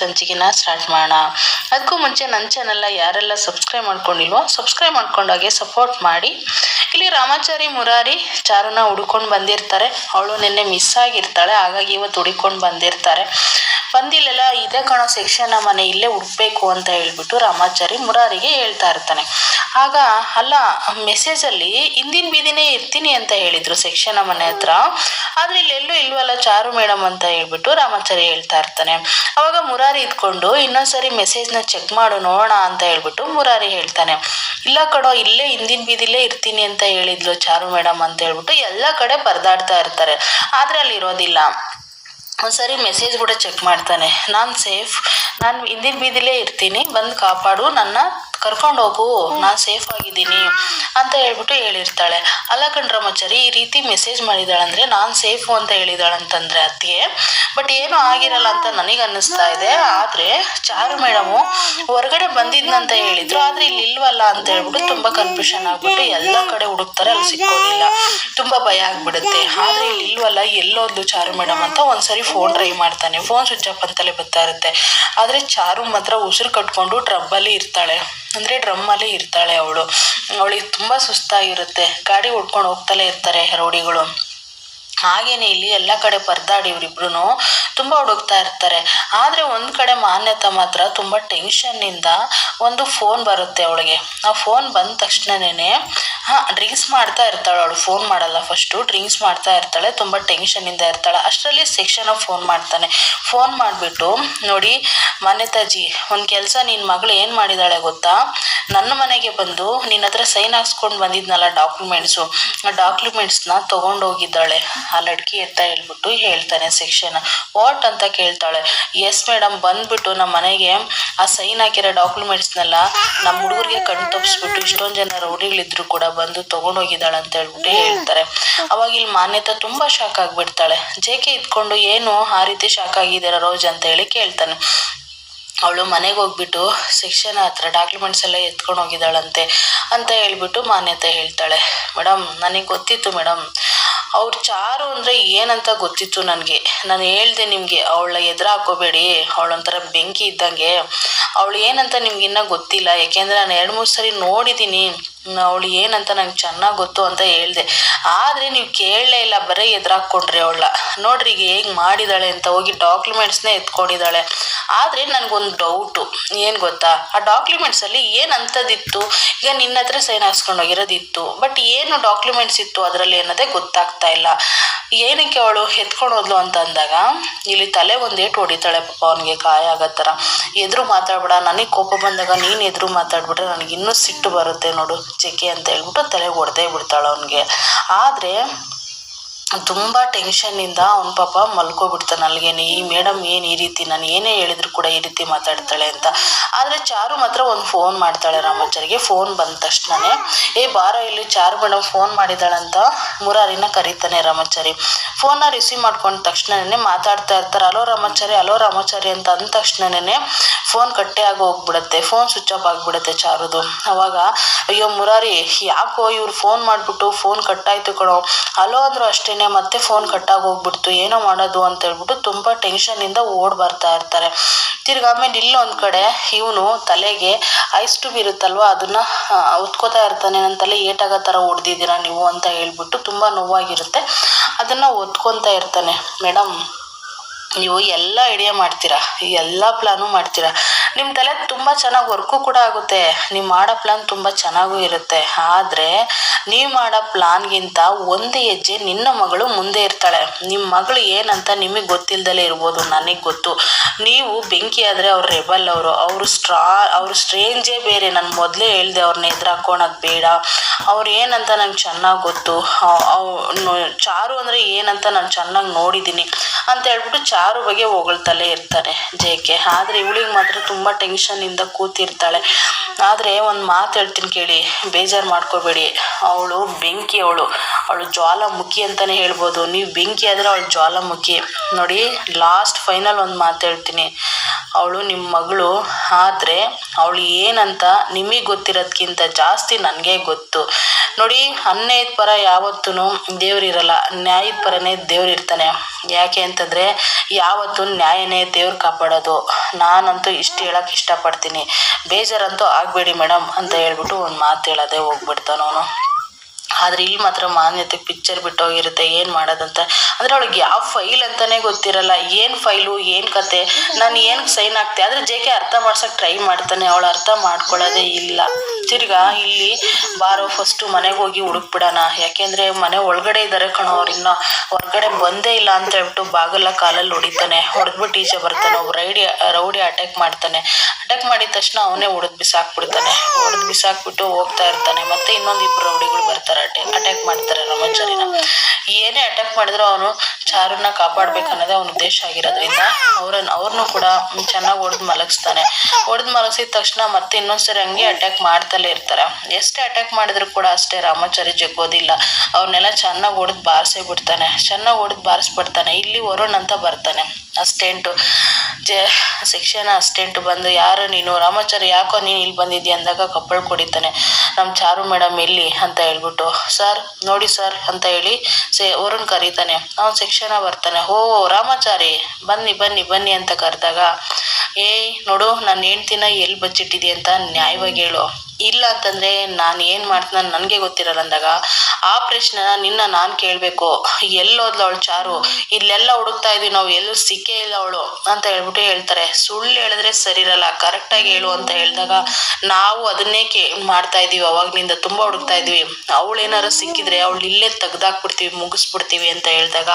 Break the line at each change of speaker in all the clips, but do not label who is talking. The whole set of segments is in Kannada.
ಸಂಚಿಕೆನ ಸ್ಟಾರ್ಟ್ ಮಾಡೋಣ. ಅದಕ್ಕೂ ಮುಂಚೆ ನನ್ನ ಚಾನೆಲ್ನ ಯಾರೆಲ್ಲ ಸಬ್ಸ್ಕ್ರೈಬ್ ಮಾಡ್ಕೊಂಡಿಲ್ವೋ ಸಬ್ಸ್ಕ್ರೈಬ್ ಮಾಡ್ಕೊಂಡಾಗೆ ಸಪೋರ್ಟ್ ಮಾಡಿ. ಇಲ್ಲಿ ರಾಮಾಚಾರಿ ಮುರಾರಿ ಚಾರುನ ಹುಡ್ಕೊಂಡು ಬಂದಿರ್ತಾರೆ. ಅವಳು ನಿನ್ನೆ ಮಿಸ್ ಆಗಿರ್ತಾಳೆ, ಹಾಗಾಗಿ ಇವತ್ತು ಹುಡುಕೊಂಡು ಬಂದಿರ್ತಾರೆ. ಬಂದಿಲ್ಲೆಲ್ಲ ಇದೇ ಕಾಣೋ ಸೆಕ್ಷನ್ ಮನೆ ಇಲ್ಲೇ ಹುಡ್ಬೇಕು ಅಂತ ಹೇಳ್ಬಿಟ್ಟು ರಾಮಾಚಾರಿ ಮುರಾರಿಗೆ ಹೇಳ್ತಾ ಇರ್ತಾನೆ. ಆಗ, ಅಲ್ಲ ಮೆಸೇಜಲ್ಲಿ ಹಿಂದಿನ ಬೀದಿನೇ ಇರ್ತೀನಿ ಅಂತ ಹೇಳಿದ್ರು ಸೆಕ್ಷನ್ ಮನೆ ಹತ್ರ. ಆದರೆ ಇಲ್ಲೆಲ್ಲೂ ಇಲ್ವಲ್ಲ ಚಾರು ಮೇಡಮ್ ಅಂತ ಹೇಳ್ಬಿಟ್ಟು ರಾಮಾಚಾರಿ ಹೇಳ್ತಾ ಇರ್ತಾನೆ. ಅವಾಗ ಮುರಾರಿ ಇದ್ಕೊಂಡು, ಇನ್ನೊಂದ್ಸರಿ ನ ಚೆಕ್ ಮಾಡು, ನೋಡೋಣ ಅಂತ ಹೇಳ್ಬಿಟ್ಟು ಮುರಾರಿ ಹೇಳ್ತಾನೆ. ಇಲ್ಲ ಕಡೋ ಇಲ್ಲೇ ಹಿಂದಿನ ಬೀದಿಲೇ ಇರ್ತೀನಿ ಅಂತ ಹೇಳಿದ್ರು ಚಾರು ಮೇಡಮ್ ಅಂತ ಹೇಳ್ಬಿಟ್ಟು ಎಲ್ಲ ಕಡೆ ಪರದಾಡ್ತಾ ಇರ್ತಾರೆ. ಆದರೆ ಅಲ್ಲಿ ಇರೋದಿಲ್ಲ. ಒಂದ್ಸರಿ ಮೆಸೇಜ್ ಕೂಡ ಚೆಕ್ ಮಾಡ್ತಾನೆ. ನಾನು ಸೇಫ್ ನಾನು ಹಿಂದಿನ ಬೀದಿಲೇ ಇರ್ತೀನಿ. ಬಂದು ಕಾಪಾಡು. ನನ್ನ ಕರ್ಕೊಂಡು ಹೋಗು, ನಾನು ಸೇಫ್ ಆಗಿದ್ದೀನಿ ಅಂತ ಹೇಳ್ಬಿಟ್ಟು ಹೇಳಿರ್ತಾಳೆ. ಅಲ್ಲ ಕಣ್ರಮ್ಮಚಾರಿ ಈ ರೀತಿ ಮೆಸೇಜ್ ಮಾಡಿದಾಳಂದ್ರೆ ನಾನು ಸೇಫು ಅಂತ ಹೇಳಿದಾಳಂತಂದ್ರೆ ಅತ್ತಿಗೆ. ಬಟ್ ಏನೂ ಆಗಿರಲ್ಲ ಅಂತ ನನಗೆ ಅನ್ನಿಸ್ತಾ ಇದೆ. ಆದರೆ ಚಾರು ಮೇಡಮು ಹೊರಗಡೆ ಬಂದಿದ್ನಂತ ಹೇಳಿದ್ರು. ಆದರೆ ಇಲ್ಲಿ ಇಲ್ವಲ್ಲ ಅಂತ ಹೇಳ್ಬಿಟ್ಟು ತುಂಬ ಕನ್ಫ್ಯೂಷನ್ ಆಗ್ಬಿಟ್ಟು ಎಲ್ಲ ಕಡೆ ಹುಡುಕ್ತಾರೆ, ಅಲ್ಲಿ ಸಿಕ್ಕೋದಿಲ್ಲ. ತುಂಬ ಭಯ ಆಗ್ಬಿಡುತ್ತೆ. ಆದರೆ ಇಲ್ಲಿ ಇಲ್ವಲ್ಲ, ಎಲ್ಲೋದ್ಲು ಚಾರು ಮೇಡಮ್ ಅಂತ ಒಂದ್ಸರಿ ಫೋನ್ ಟ್ರೈ ಮಾಡ್ತಾನೆ. ಫೋನ್ ಸ್ವಿಚ್ ಆಫ್ ಅಂತಲೇ ಬರ್ತಾ ಇರುತ್ತೆ. ಆದರೆ ಚಾರು ಮಾತ್ರ ಉಸಿರು ಕಟ್ಕೊಂಡು ಟ್ರಬ್ಬಲ್ಲಿ ಇರ್ತಾಳೆ. ಅಂದರೆ ಡ್ರಮ್ಮಲ್ಲಿ ಇರ್ತಾಳೆ ಅವಳು. ಅವಳಿಗೆ ತುಂಬ ಸುಸ್ತಾಗಿರುತ್ತೆ. ಗಾಡಿ ಹೊಡ್ಕೊಂಡು ಹೋಗ್ತಲೇ ಇರ್ತಾರೆ ರೌಡಿಗಳು. ಹಾಗೇನೆ ಇಲ್ಲಿ ಎಲ್ಲ ಕಡೆ ಪರದಾಡಿ ಇವರಿಬ್ರು ತುಂಬ ಹುಡುಕ್ತಾ ಇರ್ತಾರೆ. ಆದರೆ ಒಂದು ಕಡೆ ಮಾನ್ಯತಾ ಮಾತ್ರ ತುಂಬ ಟೆನ್ಷನ್ನಿಂದ ಒಂದು ಫೋನ್ ಬರುತ್ತೆ ಅವಳಿಗೆ. ಆ ಫೋನ್ ಬಂದ ತಕ್ಷಣನೇ ಹಾಂ ಡ್ರಿಂಕ್ಸ್ ಮಾಡ್ತಾ ಇರ್ತಾಳೆ ಅವಳು. ಫೋನ್ ಮಾಡಲ್ಲ ಫಸ್ಟು ಡ್ರಿಂಕ್ಸ್ ಮಾಡ್ತಾ ಇರ್ತಾಳೆ, ತುಂಬ ಟೆನ್ಷನ್ನಿಂದ ಇರ್ತಾಳೆ. ಅಷ್ಟರಲ್ಲಿ ಸೆಕ್ಷನ್ ಫೋನ್ ಮಾಡ್ತಾನೆ. ಫೋನ್ ಮಾಡಿಬಿಟ್ಟು, ನೋಡಿ, ಮಾನ್ಯತಾಜಿ, ಒಂದು ಕೆಲಸ ನಿನ್ನ ಮಗಳು ಏನು ಮಾಡಿದಾಳೆ ಗೊತ್ತಾ? ನನ್ನ ಮನೆಗೆ ಬಂದು ನಿನ್ನ ಹತ್ರ ಸೈನ್ ಹಾಕ್ಸ್ಕೊಂಡು ಬಂದಿದ್ನಲ್ಲ ಡಾಕ್ಯುಮೆಂಟ್ಸು ಆ ಡಾಕ್ಯುಮೆಂಟ್ಸ್ನ ತೊಗೊಂಡೋಗಿದ್ದಾಳೆ ಆ ಲಡ್ಕಿ ಅಂತ ಹೇಳ್ಬಿಟ್ಟು ಹೇಳ್ತಾನೆ ಸೆಕ್ಷನ್ ವಾಟ್ ಅಂತ ಕೇಳ್ತಾಳೆ. ಎಸ್ ಮೇಡಮ್ ಬಂದ್ಬಿಟ್ಟು ನಮ್ಮ ಮನೆಗೆ ಆ ಸೈನ್ ಹಾಕಿರೋ ಡಾಕ್ಯುಮೆಂಟ್ಸ್ನೆಲ್ಲ ನಮ್ಮ ಹುಡುಗರಿಗೆ ಕಣ್ ತಪ್ಪಿಸ್ಬಿಟ್ಟು ಇಷ್ಟೊಂದು ಜನ ರೌಡಿಗಳಿದ್ರು ಕೂಡ ಬಂದು ತೊಗೊಂಡೋಗಿದ್ದಾಳೆ ಅಂತ ಹೇಳ್ಬಿಟ್ಟು ಹೇಳ್ತಾರೆ. ಅವಾಗ ಇಲ್ಲಿ ಮಾನ್ಯತೆ ತುಂಬ ಶಾಕ್ ಆಗಿಬಿಡ್ತಾಳೆ. ಜೇಕೆ ಇದ್ಕೊಂಡು ಏನು ಆ ರೀತಿ ಶಾಕ್ ಆಗಿದ್ದೀರ ರೋಜ್ ಅಂತ ಹೇಳಿ ಕೇಳ್ತಾನೆ. ಅವಳು ಮನೆಗೆ ಹೋಗ್ಬಿಟ್ಟು ಸೆಕ್ಷನ್ ಹತ್ರ ಡಾಕ್ಯುಮೆಂಟ್ಸ್ ಎಲ್ಲ ಎತ್ಕೊಂಡು ಹೋಗಿದ್ದಾಳಂತೆ ಅಂತ ಹೇಳ್ಬಿಟ್ಟು ಮಾನ್ಯತೆ ಹೇಳ್ತಾಳೆ. ಮೇಡಮ್ ನನಗೆ ಗೊತ್ತಿತ್ತು ಮೇಡಮ್ ಅವ್ರ ಚಾರು ಅಂದರೆ ಏನಂತ ಗೊತ್ತಿತ್ತು ನನಗೆ. ನಾನು ಹೇಳ್ದೆ ನಿಮಗೆ ಅವಳ ಎದುರು ಹಾಕೋಬೇಡಿ. ಅವಳೊಂಥರ ಬೆಂಕಿ ಇದ್ದಂಗೆ. ಅವಳು ಏನಂತ ನಿಮ್ಗೆ ಇನ್ನೂ ಗೊತ್ತಿಲ್ಲ. ಯಾಕೆಂದರೆ ನಾನು ಎರಡು ಮೂರು ಸರಿ ನೋಡಿದ್ದೀನಿ ಅವಳು ಏನಂತ ನಂಗೆ ಚೆನ್ನಾಗಿ ಗೊತ್ತು ಅಂತ ಹೇಳ್ದೆ. ಆದರೆ ನೀವು ಕೇಳಲೇ ಇಲ್ಲ, ಬರೀ ಎದುರಾಕೊಂಡ್ರಿ ಅವಳ. ನೋಡ್ರಿ ಈಗ ಹೇಗೆ ಮಾಡಿದಾಳೆ ಅಂತ ಹೋಗಿ ಡಾಕ್ಯುಮೆಂಟ್ಸ್ನೇ ಎತ್ಕೊಂಡಿದ್ದಾಳೆ ಆದರೆ ನನಗೊಂದು ಡೌಟು ಏನು ಗೊತ್ತಾ? ಆ ಡಾಕ್ಯುಮೆಂಟ್ಸಲ್ಲಿ ಏನು ಅಂಥದ್ದಿತ್ತು ಈಗ ನಿನ್ನ ಹತ್ರ ಸೈನ್ ಹಾಕ್ಸ್ಕೊಂಡು ಹೋಗಿರೋದಿತ್ತು. ಬಟ್ ಏನು ಡಾಕ್ಯುಮೆಂಟ್ಸ್ ಇತ್ತು ಅದರಲ್ಲಿ ಅನ್ನೋದೇ ಗೊತ್ತಾಗ್ತಾ ಇಲ್ಲ. ಏನಕ್ಕೆ ಅವಳು ಎತ್ಕೊಂಡು ಹೋದ್ಲು ಅಂತ ಅಂದಾಗ, ಇಲ್ಲಿ ತಲೆ ಒಂದು ಏಟು ಹೊಡಿತಾಳೆ ಪಾಪ, ಅವನಿಗೆ ಗಾಯ ಆಗೋ ಥರ ಎದುರು ಮಾತಾಡ್ಬೇಡ, ನನಗೆ ಕೋಪ ಬಂದಾಗ ನೀನು ಎದುರು ಮಾತಾಡ್ಬಿಟ್ರೆ ನನಗೆ ಇನ್ನೂ ಸಿಟ್ಟು ಬರುತ್ತೆ ನೋಡು ಚೆಕ್ಕೆ ಅಂತ ಹೇಳ್ಬಿಟ್ಟು ತಲೆಗೆ ಹೊಡೆದೇ ಬಿಡ್ತಾಳೆ ಅವನಿಗೆ. ಆದರೆ ತುಂಬ ಟೆನ್ಷನ್ನಿಂದ ಅವ್ನ ಪಾಪ ಮಲ್ಕೋಬಿಡ್ತಾನೆ. ಅಲ್ಲಿಗೇನೆ ಈ ಮೇಡಮ್ ಏನು ಈ ರೀತಿ ನಾನು ಏನೇ ಹೇಳಿದ್ರು ಕೂಡ ಈ ರೀತಿ ಮಾತಾಡ್ತಾಳೆ ಅಂತ. ಆದರೆ ಚಾರು ಮಾತ್ರ ಒಂದು ಫೋನ್ ಮಾಡ್ತಾಳೆ ರಾಮಾಚಾರಿಗೆ. ಫೋನ್ ಬಂದ ತಕ್ಷಣನೇ, ಏ, ಬಾರೋ ಇಲ್ಲಿ ಚಾರು ಮೇಡಮ್ ಫೋನ್ ಮಾಡಿದಾಳಂತ ಮುರಾರಿನ ಕರೀತಾನೆ ರಾಮಾಚಾರಿ. ಫೋನ್ನ ರಿಸೀವ್ ಮಾಡ್ಕೊಂಡ ತಕ್ಷಣನೇ ಮಾತಾಡ್ತಾ ಇರ್ತಾರೆ, ಅಲೋ ರಾಮಾಚಾರಿ ಅಲೋ ರಾಮಾಚಾರಿ ಅಂತ ಅಂದ ತಕ್ಷಣನೇ ಫೋನ್ ಕಟ್ಟೆ ಆಗಿ ಹೋಗ್ಬಿಡುತ್ತೆ. ಫೋನ್ ಸ್ವಿಚ್ ಆಫ್ ಆಗಿಬಿಡುತ್ತೆ ಚಾರುದು. ಅವಾಗ, ಅಯ್ಯೋ ಮುರಾರಿ, ಯಾಕೋ ಇವ್ರು ಫೋನ್ ಮಾಡಿಬಿಟ್ಟು ಫೋನ್ ಕಟ್ಟಾಯ್ತು ಕಣೋ. ಅಲೋ ಅಂದ್ರು ಅಷ್ಟೇ ಮತ್ತೆ ಫೋನ್ ಕಟ್ಟಾಗಿ ಹೋಗ್ಬಿಡ್ತು, ಏನೋ ಮಾಡೋದು ಅಂತ ಹೇಳ್ಬಿಟ್ಟು ತುಂಬ ಟೆನ್ಷನ್ನಿಂದ ಓಡ್ ಬರ್ತಾ ಇರ್ತಾರೆ. ತಿರ್ಗಿ ಆಮೇಲೆ ಇಲ್ಲೊಂದು ಕಡೆ ಇವನು ತಲೆಗೆ ಐಸ್ ಟ್ಯೂಬ್ ಇರುತ್ತಲ್ವಾ, ಅದನ್ನು ಉತ್ಕೋತಾ ಇರ್ತಾನೆ ನನ್ನ ತಲೆ ಏಟಾಗೋ ಥರ ಹೊಡೆದಿದ್ದೀರಾ ನೀವು? ಅಂತ ಹೇಳ್ಬಿಟ್ಟು ತುಂಬ ನೋವಾಗಿರುತ್ತೆ. ಅದನ್ನು ಒತ್ಕೊತಾ ಇರ್ತಾನೆ. ಮೇಡಮ್ ನೀವು ಎಲ್ಲ ಐಡಿಯಾ ಮಾಡ್ತೀರಾ? ಎಲ್ಲ ಪ್ಲಾನು ಮಾಡ್ತೀರಾ? ನಿಮ್ಮ ತಲೆ ತುಂಬ ಚೆನ್ನಾಗಿ ವರ್ಕು ಕೂಡ ಆಗುತ್ತೆ. ನೀವು ಮಾಡೋ ಪ್ಲಾನ್ ತುಂಬ ಚೆನ್ನಾಗೂ ಇರುತ್ತೆ. ಆದರೆ ನೀವು ಮಾಡೋ ಪ್ಲಾನ್ಗಿಂತ ಒಂದು ಹೆಜ್ಜೆ ನಿನ್ನ ಮಗಳು ಮುಂದೆ ಇರ್ತಾಳೆ. ನಿಮ್ಮ ಮಗಳು ಏನಂತ ನಿಮಗೆ ಗೊತ್ತಿಲ್ದಲೇ ಇರ್ಬೋದು, ನನಗೆ ಗೊತ್ತು. ನೀವು ಬೆಂಕಿ ಆದರೆ ಅವ್ರು ರೆಬಲ್ ಅವರು. ಅವರು ಸ್ಟ್ರಾ ಅವ್ರ ಸ್ಟ್ರೇಂಜೇ ಬೇರೆ. ನಾನು ಮೊದಲೇ ಹೇಳ್ದೆ ಅವ್ರನ್ನ ಎದುರು ಹಾಕ್ಕೊಳೋದು ಬೇಡ. ಅವ್ರು ಏನಂತ ನಂಗೆ ಚೆನ್ನಾಗಿ ಗೊತ್ತು. ಚಾರು ಅಂದರೆ ಏನಂತ ನಾನು ಚೆನ್ನಾಗಿ ನೋಡಿದ್ದೀನಿ ಅಂತ ಹೇಳ್ಬಿಟ್ಟು ಚಾರು ಬಗ್ಗೆ ಹೊಗಳ್ತಲೇ ಇರ್ತಾರೆ ಜೆ ಕೆ. ಆದರೆ ಇವಳಿಗೆ ಮಾತ್ರ ತುಂಬ ಟೆನ್ಷನ್ನಿಂದ ಕೂತಿರ್ತಾಳೆ. ಆದರೆ ಒಂದು ಮಾತು ಹೇಳ್ತೀನಿ ಕೇಳಿ, ಬೇಜಾರು ಮಾಡ್ಕೋಬೇಡಿ. ಅವಳು ಬೆಂಕಿ ಅವಳು. ಅವಳು ಜ್ವಾಲಾಮುಖಿ ಅಂತಲೇ ಹೇಳ್ಬೋದು. ನೀವು ಬೆಂಕಿ ಆದರೆ ಅವಳು ಜ್ವಾಲಾಮುಖಿ. ನೋಡಿ ಲಾಸ್ಟ್ ಫೈನಲ್ ಒಂದು ಮಾತು ಹೇಳ್ತೀನಿ. ಅವಳು ನಿಮ್ಮ ಮಗಳು ಆದರೆ ಅವಳು ಏನಂತ ನಿಮಗೆ ಗೊತ್ತಿರೋದಕ್ಕಿಂತ ಜಾಸ್ತಿ ನನಗೆ ಗೊತ್ತು. ನೋಡಿ, ಅನ್ಯಾಯದ ಪರ ಯಾವತ್ತೂ ದೇವರಿರಲ್ಲ ನ್ಯಾಯದ ಪರನೇ ದೇವ್ರು ಇರ್ತಾನೆ. ಯಾಕೆ ಅಂತಂದರೆ ಯಾವತ್ತೂ ನ್ಯಾಯನೇ ದೇವ್ರು ಕಾಪಾಡೋದು. ನಾನಂತೂ ಇಷ್ಟು ಹೇಳಕ್ಕೆ ಇಷ್ಟಪಡ್ತೀನಿ. ಬೇಜಾರಂತೂ ಆಗಬೇಡಿ ಮೇಡಮ್ ಅಂತ ಹೇಳ್ಬಿಟ್ಟು ಒಂದು ಮಾತು ಹೇಳೋದೇ ಹೋಗ್ಬಿಡ್ತಾನವನು ಆದರೆ ಇಲ್ಲಿ ಮಾತ್ರ ಮಾನ್ಯತೆ ಪಿಕ್ಚರ್ ಬಿಟ್ಟೋಗಿರುತ್ತೆ ಏನು ಮಾಡೋದಂತ. ಅಂದ್ರೆ ಅವಳಿಗೆ ಯಾವ ಫೈಲ್ ಅಂತಲೇ ಗೊತ್ತಿರಲ್ಲ, ಏನು ಫೈಲು ಏನು ಕತೆ, ನಾನು ಏನಕ್ಕೆ ಸೈನ್ ಆಗ್ತೆ ಆದರೆ ಜೆ ಕೆ ಅರ್ಥ ಮಾಡ್ಸೋಕೆ ಟ್ರೈ ಮಾಡ್ತಾನೆ, ಅವಳು ಅರ್ಥ ಮಾಡ್ಕೊಳ್ಳೋದೇ ಇಲ್ಲ. ತಿರ್ಗಾ ಇಲ್ಲಿ ಬಾರೋ ಫಸ್ಟು ಮನೆಗೆ ಹೋಗಿ ಹುಡುಕ್ಬಿಡೋಣ, ಯಾಕೆಂದರೆ ಮನೆ ಒಳಗಡೆ ಇದ್ದಾರೆ ಕಣೋ ಅವ್ರು ಇನ್ನೂ. ಹೊರಗಡೆ ಬಂದೇ ಇಲ್ಲ ಅಂತ ಹೇಳ್ಬಿಟ್ಟು ಬಾಗಲ ಕಾಲಲ್ಲಿ ಹೊಡಿತಾನೆ. ಹೊಡೆದ್ಬಿಟ್ಟು ಈಚೆ ಬರ್ತಾನೆ, ಒಬ್ಬ ರೈಡಿ, ರೌಡಿ ಅಟ್ಯಾಕ್ ಮಾಡ್ತಾನೆ. ಅಟ್ಯಾಕ್ ಮಾಡಿದ ತಕ್ಷಣ ಅವನೇ ಹೊಡೆದು ಬಿಸಾಕ್ಬಿಡ್ತಾನೆ. ಹೊಡೆದು ಬಿಸಾಕ್ಬಿಟ್ಟು ಹೋಗ್ತಾ ಇರ್ತಾನೆ. ಮತ್ತೆ ಇನ್ನೊಂದು ಇಬ್ಬರು ರೌಡಿಗಳು ಬರ್ತಾರೆ. ಅಟ್ಯಾಕ್ ಅಟ್ಯಾಕ್ ಮಾಡ್ತಾರೆ ರಾಮಾಚಾರಿನ ಏನೇ ಅಟ್ಯಾಕ್ ಮಾಡಿದ್ರು ಅವನು ಚಾರುನ ಕಾಪಾಡ್ಬೇಕು ಅನ್ನೋದೇ ಅವನ ಉದ್ದೇಶ ಆಗಿರೋದ್ರಿಂದ ಅವ್ರನ್ನ ಅವ್ರನ್ನೂ ಕೂಡ ಚೆನ್ನಾಗಿ ಹೊಡೆದು ಮಲಗಿಸ್ತಾನೆ. ಹೊಡೆದು ಮಲಗಿಸಿದ ತಕ್ಷಣ ಮತ್ತೆ ಇನ್ನೊಂದ್ಸರಿ ಹಂಗೆ ಅಟ್ಯಾಕ್ ಮಾಡ್ತಲೇ ಇರ್ತಾರೆ. ಎಷ್ಟೇ ಅಟ್ಯಾಕ್ ಮಾಡಿದ್ರು ಕೂಡ ಅಷ್ಟೇ ರಾಮಾಚಾರಿ ಜಗ್ಗೋದಿಲ್ಲ. ಅವ್ರನ್ನೆಲ್ಲ ಚೆನ್ನಾಗಿ ಹೊಡೆದು ಬಾರಿಸೇ ಬಿಡ್ತಾನೆ. ಚೆನ್ನಾಗಿ ಹೊಡೆದು ಬಾರಿಸ್ಬಿಡ್ತಾನೆ. ಇಲ್ಲಿ ವರುಣ್ ಅಂತ ಬರ್ತಾನೆ. ಅಸ್ಟೆಂಟು, ಜ, ಶಿಕ್ಷಣ ಅಷ್ಟೆಂಟು ಬಂದು ಯಾರು ನೀನು? ರಾಮಾಚಾರಿ ಯಾಕೋ ನೀನು ಇಲ್ಲಿ ಬಂದಿದ್ದೀಯ ಅಂದಾಗ ಕಪ್ಪಳು ಕೊಡಿತಾನೆ. ನಮ್ಮ ಚಾರು ಮೇಡಮ್ ಎಲ್ಲಿ ಅಂತ ಹೇಳ್ಬಿಟ್ಟು, ಸರ್, ನೋಡಿ ಸರ್ ಅಂತ ಹೇಳಿ ಸೇ, ವರುಣ್ ಕರೀತಾನೆ. ಅವನು ಶಿಕ್ಷಣ ಬರ್ತಾನೆ. ಓ ರಾಮಾಚಾರಿ ಬನ್ನಿ ಬನ್ನಿ ಬನ್ನಿ ಅಂತ ಕರೆದಾಗ, ಏಯ್, ನೋಡು ನಾನು ಹೆಂಡ್ತಿನ ಎಲ್ಲಿ ಬಚ್ಚಿಟ್ಟಿದೆ ಅಂತ ನ್ಯಾಯವಾಗಿ ಹೇಳು. ಇಲ್ಲ ಅಂತಂದರೆ ನಾನು ಏನು ಮಾಡ್ತೀನಿ ನನಗೆ ಗೊತ್ತಿರಲ್ಲ ಅಂದಾಗ, ಆ ಪ್ರಶ್ನೆನ ನಿನ್ನ ನಾನು ಕೇಳಬೇಕು. ಎಲ್ಲೋದ್ಲು ಅವಳು ಚಾರು. ಇಲ್ಲೆಲ್ಲ ಹುಡುಕ್ತಾ ಇದೀವಿ ನಾವು, ಎಲ್ಲೂ ಸಿಕ್ಕೇ ಇಲ್ಲ ಅವಳು ಅಂತ ಹೇಳ್ಬಿಟ್ಟು ಹೇಳ್ತಾರೆ. ಸುಳ್ಳು ಹೇಳಿದ್ರೆ ಸರಿ ಇರಲ್ಲ ಕರೆಕ್ಟಾಗಿ ಹೇಳು ಅಂತ ಹೇಳಿದಾಗ ನಾವು ಅದನ್ನೇ ಕೇ, ಮಾಡ್ತಾ ಇದೀವಿ ಅವಾಗ್ನಿಂದ ತುಂಬ ಹುಡುಕ್ತಾ ಇದ್ವಿ. ಅವಳು ಏನಾರು ಸಿಕ್ಕಿದ್ರೆ ಅವಳು ಇಲ್ಲೇ ತೆಗ್ದಾಕ್ಬಿಡ್ತೀವಿ, ಮುಗಿಸ್ಬಿಡ್ತೀವಿ ಅಂತ ಹೇಳಿದಾಗ,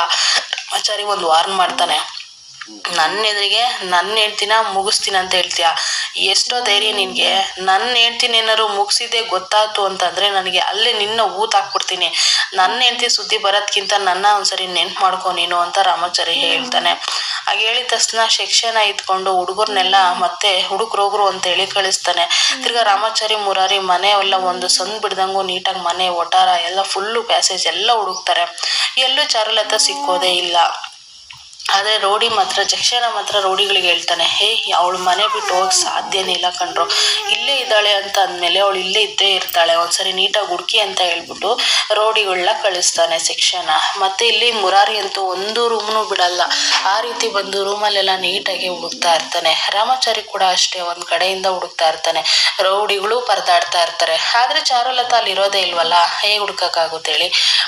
ಆಚಾರಿ ಒಂದು ವಾರ್ನ್ ಮಾಡ್ತಾನೆ. ನನ್ನ ಎದುರಿಗೆ ನನ್ನ ಹೆಂಡ್ತಿನ ಮುಗಿಸ್ತೀನಿ ಅಂತ ಹೇಳ್ತೀಯ? ಎಷ್ಟೋ ಧೈರ್ಯ ನಿನಗೆ. ನನ್ನ ಹೆಂಡ್ತಿನ ಏನಾರು ಮುಗಿಸಿದೆ ಗೊತ್ತಾಯ್ತು ಅಂತಂದರೆ ನನಗೆ ಅಲ್ಲೇ ನಿನ್ನ ಊತ ಹಾಕ್ಬಿಡ್ತೀನಿ. ನನ್ನ ಹೆಂಡ್ತಿ ಸುದ್ದಿ ಬರೋದ್ಕಿಂತ ನನ್ನ ಒಂದ್ಸರಿ ನೆನ್ಪು ಮಾಡ್ಕೊ ನೀನು ಅಂತ ರಾಮಾಚಾರಿ ಹೇಳ್ತಾನೆ. ಹಾಗೆ ಹೇಳಿದ ತಕ್ಷಣ ಶಿಕ್ಷಣ ಇದ್ಕೊಂಡು ಹುಡುಗರ್ನೆಲ್ಲ ಮತ್ತೆ ಹುಡುಗರೋಗ್ರು ಅಂತ ಹೇಳಿ ಕಳಿಸ್ತಾನೆ. ತಿರ್ಗಾ ರಾಮಾಚಾರಿ ಮುರಾರಿ ಮನೆ ಎಲ್ಲ ಒಂದು ಸಂದ್ ಬಿಡ್ದಂಗು ನೀಟಾಗಿ ಮನೆ, ಒಟಾರ ಎಲ್ಲ ಫುಲ್ಲು ಪ್ಯಾಸೇಜ್ ಎಲ್ಲ ಹುಡುಕ್ತಾರೆ. ಎಲ್ಲೂ ಚಾರುಲತ ಸಿಕ್ಕೋದೇ ಇಲ್ಲ. ಆದರೆ ರೋಡಿ ಮಾತ್ರ ಜಕ್ಷಣ ಮಾತ್ರ ರೋಡಿಗಳಿಗೆ ಹೇಳ್ತಾನೆ, ಹೇ, ಅವಳು ಮನೆ ಬಿಟ್ಟು ಹೋಗಕ್ಕೆ ಸಾಧ್ಯನೇ ಇಲ್ಲ ಕಣ್ರು. ಇಲ್ಲೇ ಇದ್ದಾಳೆ ಅಂತ ಅಂದಮೇಲೆ ಅವಳು ಇಲ್ಲೇ ಇದ್ದೇ ಇರ್ತಾಳೆ, ಒಂದ್ಸರಿ ನೀಟಾಗಿ ಹುಡುಕಿ ಅಂತ ಹೇಳ್ಬಿಟ್ಟು ರೋಡಿಗಳನ್ನ ಕಳಿಸ್ತಾನೆ ಶಿಕ್ಷಣ ಮತ್ತು ಇಲ್ಲಿ ಮುರಾರಿ ಅಂತೂ ಒಂದು ರೂಮ್ನು ಬಿಡಲ್ಲ, ಆ ರೀತಿ ಬಂದು ರೂಮಲ್ಲೆಲ್ಲ ನೀಟಾಗಿ ಹುಡುಕ್ತಾ ಇರ್ತಾನೆ. ರಾಮಾಚಾರಿ ಕೂಡ ಅಷ್ಟೇ, ಒಂದು ಕಡೆಯಿಂದ ಹುಡುಕ್ತಾ ಇರ್ತಾನೆ, ರೌಡಿಗಳು ಪರದಾಡ್ತಾ ಇರ್ತಾರೆ. ಆದರೆ ಚಾರುಲತಾ ಅಲ್ಲಿ ಇರೋದೇ ಇಲ್ವಲ್ಲ, ಹೇಗೆ ಹುಡ್ಕಕ್ಕಾಗುತ್ತೇಳಿ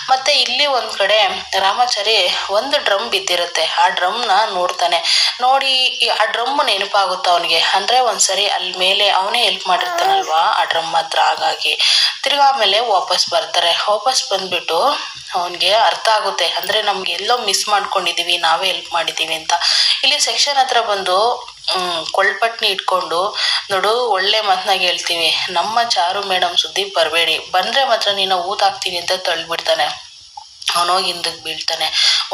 ಮತ್ತು ಇಲ್ಲಿ ಒಂದು ಕಡೆ ರಾಮಾಚಾರಿ, ಒಂದು ಡ್ರಮ್ ಬಿದ್ದಿರುತ್ತೆ, ಆ ಡ್ರಮ್ನ ನೋಡ್ತಾನೆ. ನೋಡಿ ಆ ಡ್ರಮ್ ನೆನಪಾಗುತ್ತೆ ಅವನಿಗೆ? ಅಂದರೆ ಒಂದ್ಸರಿ ಅಲ್ಲಿ ಮೇಲೆ ಅವನೇ ಹೆಲ್ಪ್ ಮಾಡಿರ್ತಾನಲ್ವಾ ಆ ಡ್ರಮ್ ಹತ್ರ? ಹಾಗಾಗಿ ತಿರ್ಗಾ ಆಮೇಲೆ ವಾಪಸ್ ಬರ್ತಾರೆ. ವಾಪಸ್ ಬಂದ್ಬಿಟ್ಟು ಅವನಿಗೆ ಅರ್ಥ ಆಗುತ್ತೆ. ಅಂದರೆ ನಮ್ಗೆ ಎಲ್ಲೋ ಮಿಸ್ ಮಾಡ್ಕೊಂಡಿದೀವಿ, ನಾವೇ ಹೆಲ್ಪ್ ಮಾಡಿದ್ದೀವಿ ಅಂತ. ಇಲ್ಲಿ ಸೆಕ್ಷನ್ ಹತ್ರ ಬಂದು ಕೊಳ್ಪಟ್ನಿ ಇಟ್ಕೊಂಡು, ನೋಡು, ಒಳ್ಳೆ ಮಾತನಾಗ ಹೇಳ್ತೀವಿ. ನಮ್ಮ ಚಾರು ಮೇಡಮ್ ಸುದ್ದಿ ಬರಬೇಡಿ. ಬಂದರೆ ಮಾತ್ರ ನೀನು ಊತಾಕ್ತೀನಿ ಅಂತ ತಳ್ಳಿಬಿಡ್ತಾನೆ ಅವನೋಗಿ ಹಿಂದಕ್ಕೆ ಬೀಳ್ತಾನೆ.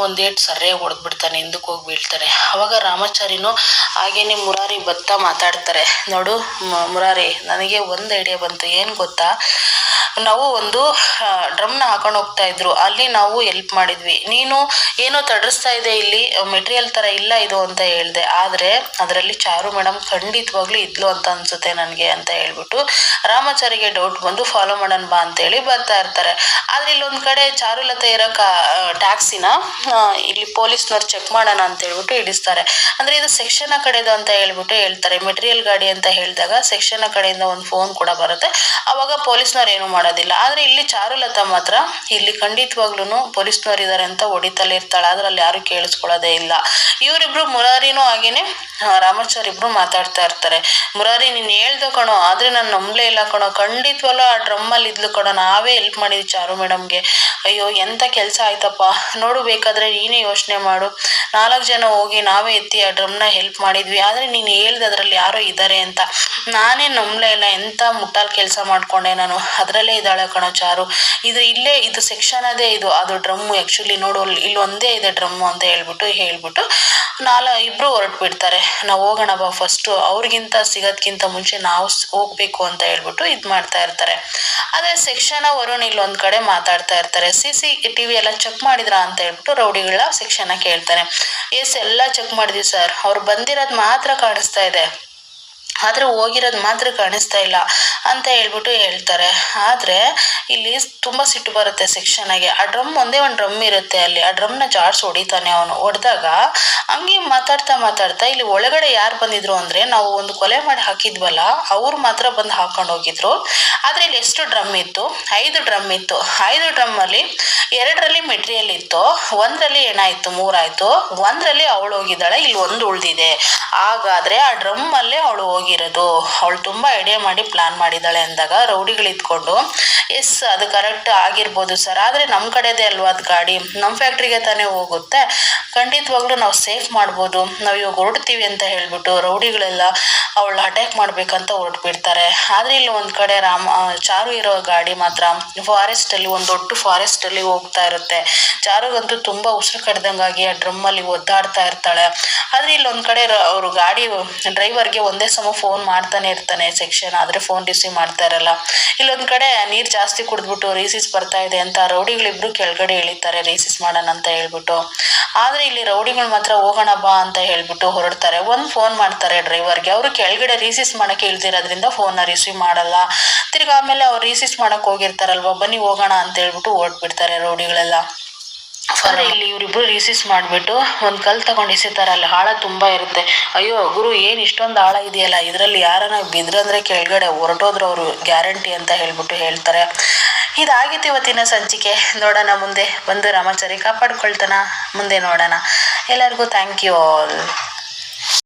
ಒಂದೇಟು ಸರಿಯಾಗಿ ಹೊಡೆದ್ಬಿಡ್ತಾನೆ ಹಿಂದಕ್ಕೆ ಹೋಗಿ ಬೀಳ್ತಾರೆ ಅವಾಗ ರಾಮಾಚಾರಿನೂ ಹಾಗೇನೆ ಮುರಾರಿ ಬತ್ತಾ ಮಾತಾಡ್ತಾರೆ. ನೋಡು ಮುರಾರಿ, ನನಗೆ ಒಂದು ಐಡಿಯಾ ಬಂತು. ಏನು ಗೊತ್ತಾ? ನಾವು ಒಂದು ಡ್ರಮ್ನ ಹಾಕೊಂಡು ಹೋಗ್ತಾ ಇದ್ರು. ಅಲ್ಲಿ ನಾವು ಹೆಲ್ಪ್ ಮಾಡಿದ್ವಿ. ನೀನು ಏನೋ ತಡರಿಸ್ತಾ ಇದೆ ಇಲ್ಲಿ? ಮೆಟೀರಿಯಲ್ ಥರ ಇಲ್ಲ ಇದು ಅಂತ ಹೇಳಿದೆ. ಆದರೆ ಅದರಲ್ಲಿ ಚಾರು ಮೇಡಮ್ ಖಂಡಿತವಾಗ್ಲೂ ಇದ್ಲು ಅಂತ ಅನ್ಸುತ್ತೆ ನನಗೆ ಅಂತ ಹೇಳ್ಬಿಟ್ಟು ರಾಮಾಚಾರಿಗೆ ಡೌಟ್ ಬಂದು ಫಾಲೋ ಮಾಡೋಣ ಬಾ ಅಂತೇಳಿ ಬರ್ತಾ ಇರ್ತಾರೆ. ಆದರೆ ಇಲ್ಲೊಂದು ಕಡೆ ಚಾರುಲತೆ ಇರೋ ಟ್ಯಾಕ್ಸಿನ ಇಲ್ಲಿ ಪೊಲೀಸ್ನವ್ರು ಚೆಕ್ ಮಾಡೋಣ ಅಂತ ಹೇಳ್ಬಿಟ್ಟು ಇಡಿಸ್ತಾರೆ. ಅಂದರೆ ಇದು ಸೆಕ್ಷನ್ ಕಡೆದು ಅಂತ ಹೇಳ್ಬಿಟ್ಟು ಹೇಳ್ತಾರೆ. ಮೆಟೀರಿಯಲ್ ಗಾಡಿ ಅಂತ ಹೇಳಿದಾಗ ಸೆಕ್ಷನ್ ಕಡೆಯಿಂದ ಒಂದು ಫೋನ್ ಕೂಡ ಬರುತ್ತೆ. ಅವಾಗ ಪೊಲೀಸ್ನವ್ರು ಏನು ಮಾಡೋದಿಲ್ಲ. ಆದರೆ ಇಲ್ಲಿ ಚಾರುಲತಾ ಮಾತ್ರ ಇಲ್ಲಿ ಖಂಡಿತವಾಗ್ಲೂ ಪೊಲೀಸ್ನವ್ರು ಇದ್ದಾರೆ ಅಂತ ಹೊಡಿತಲೇ ಇರ್ತಾಳೆ. ಆದರೆ ಅಲ್ಲಿ ಯಾರು ಕೇಳಿಸ್ಕೊಳ್ಳೋದೇ ಇಲ್ಲ. ಇವರಿಬ್ರು ಮುರಾರಿನೂ ಹಾಗೇನೆ ರಾಮಾಚಾರ್ ಇಬ್ರು ಮಾತಾಡ್ತಾ ಇರ್ತಾರೆ. ಮುರಾರಿ, ನೀನು ಹೇಳ್ದೆ ಕಣೋ, ಆದರೆ ನಾನು ನಂಬಲೇ ಇಲ್ಲ ಕಣೋ. ಖಂಡಿತವಲ್ಲೂ ಆ ಡ್ರಮ್ಮಲ್ಲಿ ಇದ್ಲು ಕಣೋ. ನಾವೇ ಹೆಲ್ಪ್ ಮಾಡಿದ್ವಿ ಚಾರು ಮೇಡಮ್ಗೆ. ಅಯ್ಯೋ ಎಂಥ ಕೆಲಸ ಆಯ್ತಪ್ಪ. ನೋಡು, ಬೇಕಾದ್ರೆ ನೀನೇ ಯೋಚನೆ ಮಾಡು. ನಾಲ್ಕು ಜನ ಹೋಗಿ ನಾವೇ ಎತ್ತಿ ಆ ಡ್ರಮ್ನ ಹೆಲ್ಪ್ ಮಾಡಿದ್ವಿ. ಆದರೆ ನೀನು ಹೇಳ್ದೆ ಅದರಲ್ಲಿ ಯಾರೋ ಇದ್ದಾರೆ ಅಂತ. ನಾನೇ ನಂಬಲೇ ಇಲ್ಲ. ಎಂಥ ಮುಟ್ಟಾಲ್ ಕೆಲಸ ಮಾಡಿಕೊಂಡೆ ನಾನು. ಅದರಲ್ಲೇ ಇಲ್ಲೇ ಇದ್ದಾಳೆ ಕಣೋ ಚಾರು. ಇದು ಇಲ್ಲೇ ಇದು ಸೆಕ್ಷನ್ ಅದೇ ಇದು. ಅದು ಡ್ರಮ್ ಆ್ಯಕ್ಚುಲಿ ನೋಡು ಇಲ್ಲಿ ಒಂದೇ ಇದೆ ಡ್ರಮ್ ಅಂತ ಹೇಳ್ಬಿಟ್ಟು ಹೇಳ್ಬಿಟ್ಟು ನಾಲ್ ಇಬ್ಬರು ಹೊರಟ್ಬಿಡ್ತಾರೆ. ನಾವು ಹೋಗೋಣ ಬಾ ಫಸ್ಟು ಅವ್ರಿಗಿಂತ ಸಿಗೋದ್ಕಿಂತ ಮುಂಚೆ ನಾವು ಹೋಗ್ಬೇಕು ಅಂತ ಹೇಳ್ಬಿಟ್ಟು ಇದು ಮಾಡ್ತಾ ಇರ್ತಾರೆ. ಅದೇ ಸೆಕ್ಷನ ವರುಣ್ ಇಲ್ಲೊಂದು ಕಡೆ ಮಾತಾಡ್ತಾ ಇರ್ತಾರೆ. ಸಿ ಸಿ ಟಿ ವಿ ಎಲ್ಲ ಚೆಕ್ ಮಾಡಿದ್ರಾ ಅಂತ ಹೇಳ್ಬಿಟ್ಟು ರೌಡಿಗಳ ಸೆಕ್ಷನ್ ಕೇಳ್ತಾನೆ. ಎಸ್, ಎಲ್ಲ ಚೆಕ್ ಮಾಡಿದ್ವಿ ಸರ್ ಅವ್ರು ಬಂದಿರೋದು ಮಾತ್ರ ಕಾಣಿಸ್ತಾ ಇದೆ. ಆದರೆ ಹೋಗಿರೋದು ಮಾತ್ರ ಕಾಣಿಸ್ತಾ ಇಲ್ಲ ಅಂತ ಹೇಳ್ಬಿಟ್ಟು ಹೇಳ್ತಾರೆ. ಆದರೆ ಇಲ್ಲಿ ತುಂಬ ಸಿಟ್ಟು ಬರುತ್ತೆ ಸೆಕ್ಷನಾಗೆ ಆ ಡ್ರಮ್ ಒಂದೇ ಒಂದು ಡ್ರಮ್ ಇರುತ್ತೆ ಅಲ್ಲಿ. ಆ ಡ್ರಮ್ನ ಜಾಡ್ಸ್ ಹೊಡಿತಾನೆ ಅವನು. ಹೊಡೆದಾಗ ಹಂಗೆ ಮಾತಾಡ್ತಾ ಮಾತಾಡ್ತಾ ಇಲ್ಲಿ ಒಳಗಡೆ ಯಾರು ಬಂದಿದ್ರು ಅಂದರೆ ನಾವು ಒಂದು ಕೊಲೆ ಮಾಡಿ ಹಾಕಿದ್ವಲ್ಲ, ಅವ್ರು ಮಾತ್ರ ಬಂದು ಹಾಕೊಂಡು ಹೋಗಿದ್ರು. ಆದರೆ ಇಲ್ಲಿ ಎಷ್ಟು ಡ್ರಮ್ ಇತ್ತು? ಐದು ಡ್ರಮ್ ಇತ್ತು. ಐದು ಡ್ರಮ್ಮಲ್ಲಿ ಎರಡರಲ್ಲಿ ಮೆಟೀರಿಯಲ್ ಇತ್ತು, ಒಂದರಲ್ಲಿ ಏನಾಯ್ತು ಮೂರಾಯಿತು ಒಂದರಲ್ಲಿ ಅವಳು ಹೋಗಿದ್ದಾಳೆ, ಇಲ್ಲಿ ಒಂದು ಉಳಿದಿದೆ. ಹಾಗಾದರೆ ಆ ಡ್ರಮ್ಮಲ್ಲೇ ಅವಳು ಹೋಗಿರೋದು ಅವಳು ತುಂಬ ಐಡಿಯಾ ಮಾಡಿ ಪ್ಲಾನ್ ಮಾಡಿದ್ದಾಳೆ ಅಂದಾಗ ರೌಡಿಗಳು ಇದ್ಕೊಂಡು ಎಸ್ ಅದು ಕರೆಕ್ಟ್ ಆಗಿರ್ಬೋದು ಸರ್ ಆದರೆ ನಮ್ಮ ಕಡೆದೇ ಅಲ್ವಾ ಅದು ಗಾಡಿ? ನಮ್ಮ ಫ್ಯಾಕ್ಟ್ರಿಗೆ ತಾನೇ ಹೋಗುತ್ತೆ. ಖಂಡಿತವಾಗ್ಲೂ ನಾವು ಸೇಫ್ ಮಾಡ್ಬೋದು. ನಾವು ಇವಾಗ ಹೊರಡ್ತೀವಿ ಅಂತ ಹೇಳ್ಬಿಟ್ಟು ರೌಡಿಗಳೆಲ್ಲ ಅವಳ ಅಟ್ಯಾಕ್ ಮಾಡ್ಬೇಕಂತ ಹೊರಟ್ಬಿಡ್ತಾರೆ. ಆದರೆ ಇಲ್ಲಿ ಒಂದು ಕಡೆ ರಾಮ ಚಾರು ಇರೋ ಗಾಡಿ ಮಾತ್ರ ಫಾರೆಸ್ಟಲ್ಲಿ ಒಂದು ದೊಡ್ಡ ಫಾರೆಸ್ಟಲ್ಲಿ ಹೋಗ್ತಾ ಇರುತ್ತೆ. ಚಾರುಗಂತೂ ತುಂಬ ಉಸಿರು ಕಡ್ದಂಗಾಗಿ ಆ ಡ್ರಮ್ಮಲ್ಲಿ ಒದ್ದಾಡ್ತಾ ಇರ್ತಾಳೆ. ಆದರೆ ಇಲ್ಲೊಂದು ಕಡೆ ಅವರು ಗಾಡಿ ಡ್ರೈವರ್ಗೆ ಒಂದೇ ಸಮ ಫೋನ್ ಮಾಡ್ತಾನೆ ಇರ್ತಾನೆ ಸೆಕ್ಷನ್ ಆದರೆ ಫೋನ್ ರಿಸೀವ್ ಮಾಡ್ತಾ ಇರಲ್ಲ. ಇಲ್ಲೊಂದು ಕಡೆ ನೀರು ಜಾಸ್ತಿ ಕುಡಿದ್ಬಿಟ್ಟು ರೇಸಿಸ್ ಬರ್ತಾ ಇದೆ ಅಂತ ರೌಡಿಗಳಿಬ್ರು ಕೆಳಗಡೆ ಇಳಿತಾರೆ ರೇಸಿಸ್ ಮಾಡೋಣ ಅಂತ ಹೇಳ್ಬಿಟ್ಟು. ಆದರೆ ಇಲ್ಲಿ ರೌಡಿಗಳು ಮಾತ್ರ ಹೋಗೋಣ ಬಾ ಅಂತ ಹೇಳ್ಬಿಟ್ಟು ಹೊರಡ್ತಾರೆ. ಒಂದು ಫೋನ್ ಮಾಡ್ತಾರೆ ಡ್ರೈವರ್ಗೆ ಅವರು ಕೆಳಗಡೆ ರೀಸೀಸ್ ಮಾಡೋಕ್ಕೆ ಇಳ್ದಿರೋದ್ರಿಂದ ಫೋನ್ನ ರಿಸೀವ್ ಮಾಡಲ್ಲ. ತಿರ್ಗಿ ಆಮೇಲೆ ಅವ್ರು ರೀಸೀಸ್ ಮಾಡೋಕ್ಕೆ ಹೋಗಿರ್ತಾರಲ್ವ ಬನ್ನಿ ಹೋಗೋಣ ಅಂತ ಹೇಳ್ಬಿಟ್ಟು ಓಡ್ಬಿಡ್ತಾರೆ ರೌಡಿಗಳೆಲ್ಲ. ಆದರೆ ಇಲ್ಲಿ ಇವರಿಬ್ರು ರೀಸೀಸ್ ಮಾಡಿಬಿಟ್ಟು ಒಂದು ಕಲ್ಲು ತಗೊಂಡು ಅಲ್ಲಿ ಹಾಳ ತುಂಬ ಇರುತ್ತೆ. ಅಯ್ಯೋ ಗುರು ಏನು ಇಷ್ಟೊಂದು ಆಳ ಇದೆಯಲ್ಲ? ಇದರಲ್ಲಿ ಯಾರನ್ನ ಬಿದ್ರಂದ್ರೆ ಕೆಳಗಡೆ ಹೊರಟೋದ್ರು ಅವರು ಗ್ಯಾರಂಟಿ ಅಂತ ಹೇಳ್ಬಿಟ್ಟು ಹೇಳ್ತಾರೆ. ಇದಾಗಿತ್ತು ಇವತ್ತಿನ ಸಂಚಿಕೆ. ನೋಡೋಣ ಮುಂದೆ. ಬಂದು ರಾಮಾಚಾರಿ ಕಾಪಾಡ್ಕೊಳ್ತಾನ. ಮುಂದೆ ನೋಡೋಣ. ಎಲ್ಲರಿಗೂ ಥ್ಯಾಂಕ್ ಯು ಆಲ್